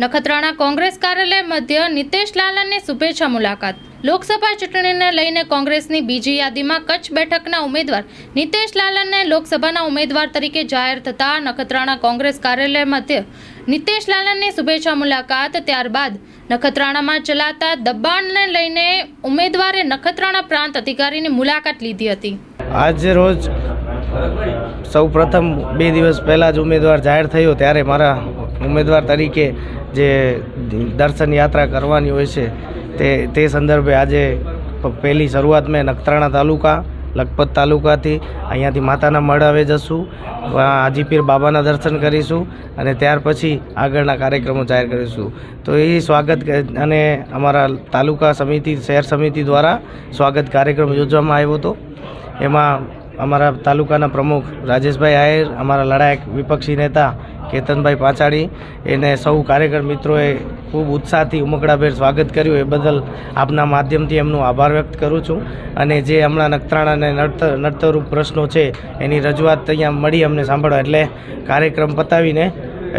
નખત્રાણા કોંગ્રેસ કાર્યાલય મધ્ય નિતેશ લાલનની શુભેચ્છા મુલાકાત. લોકસભા ચૂંટણીને લઈને કોંગ્રેસની બીજી યાદીમાં કચ્છ બેઠકના ઉમેદવાર નિતેશ લાલનને લોકસભાના ઉમેદવાર તરીકે જાહેર થતા નખત્રાણા કોંગ્રેસ કાર્યાલય મધ્ય નિતેશ લાલનની શુભેચ્છા મુલાકાત ત્યારબાદ નખત્રાણામાં ચલાતા દબાણને લઈને ઉમેદવારે નખત્રાણા પ્રાંત અધિકારીની મુલાકાત લીધી હતી. આજે રોજ સૌ પ્રથમ બે દિવસ પહેલાં જ ઉમેદવાર જાહેર થયો ત્યારે મારા ઉમેદવાર તરીકે જે દર્શન યાત્રા કરવાની હોય છે, તે તે સંદર્ભે આજે પહેલી શરૂઆત મેં નખત્રાણા તાલુકા, લખપત તાલુકાથી અહીંયાથી માતાના મઢ આવે જશું હાજીપીર બાબાના દર્શન કરીશું અને ત્યાર પછી આગળના કાર્યક્રમો જાહેર કરીશું. તો એ સ્વાગત અને અમારા તાલુકા સમિતિ, શહેર સમિતિ દ્વારા સ્વાગત કાર્યક્રમ યોજવામાં આવ્યો હતો. એમાં અમારા તાલુકાના પ્રમુખ રાજેશભાઈ આયર, અમારા લડાયક વિપક્ષી નેતા કેતનભાઈ પાછાડી. એને સૌ કાર્યકર મિત્રોએ ખૂબ ઉત્સાહથી ઉમકડાભેર સ્વાગત કર્યું. એ બદલ આપના માધ્યમથી એમનો આભાર વ્યક્ત કરું છું. અને જે હમણાં નખત્રાણાને નડતર નડતરૂપ પ્રશ્નો છે, એની રજૂઆત અહીંયા મળી અમને સાંભળવા. એટલે કાર્યક્રમ પતાવીને,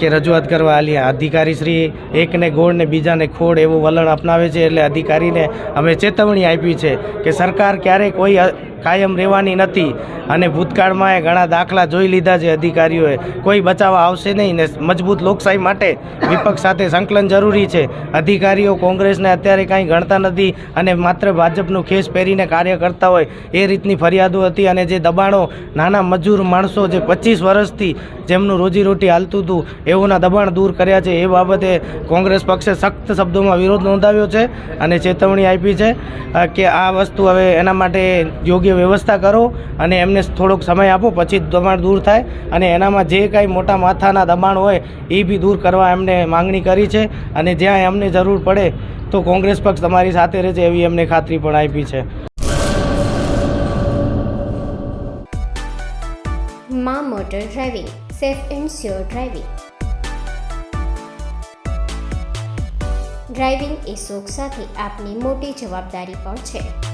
કે રજૂઆત કરવા આલીયા અધિકારી શ્રી એકને ગોળ ને બીજાને ખોડ એવું વલણ અપનાવે છે. એટલે અધિકારીને અમે ચેતવણી આપી છે કે સરકાર ક્યારેય કોઈ કાયમ રહેવાની નથી. અને ભૂતકાળમાં એ ઘણા દાખલા જોઈ લીધા છે અધિકારીઓએ. કોઈ બચાવવા આવશે નહીં ને મજબૂત લોકશાહી માટે વિપક્ષ સાથે સંકલન જરૂરી છે. અધિકારીઓ કોંગ્રેસને અત્યારે કાંઈ ગણતા નથી અને માત્ર ભાજપનું ખેસ પહેરીને કાર્ય કરતા હોય એ રીતની ફરિયાદો હતી અને જે દબાણો નાના મજૂર માણસો જે પચીસ વર્ષથી જેમનું રોજીરોટી હાલતું હતું, એઓના દબાણ દૂર કર્યા છે. એ બાબતે કોંગ્રેસ પક્ષે સખ્ત શબ્દોમાં વિરોધ નોંધાવ્યો છે અને ચેતવણી આપી છે કે આ વસ્તુ હવે એના માટે યોગ્ય વ્યવસ્થા કરો અને એમને થોડોક સમય આપો, પછી દબાણ દૂર થાય અને એનામાં જે કાંઈ મોટા માથાના દબાણ હોય એ બી દૂર કરવા એમને માંગણી કરી છે અને જ્યાં એમને જરૂર પડે તો કોંગ્રેસ પક્ષ તમારી સાથે રહેશે એવી એમને ખાતરી પણ આપી છે. મા motor driving, safe and sure driving. Driving એ શોખ સાથે આપની મોટી જવાબદારી પણ છે.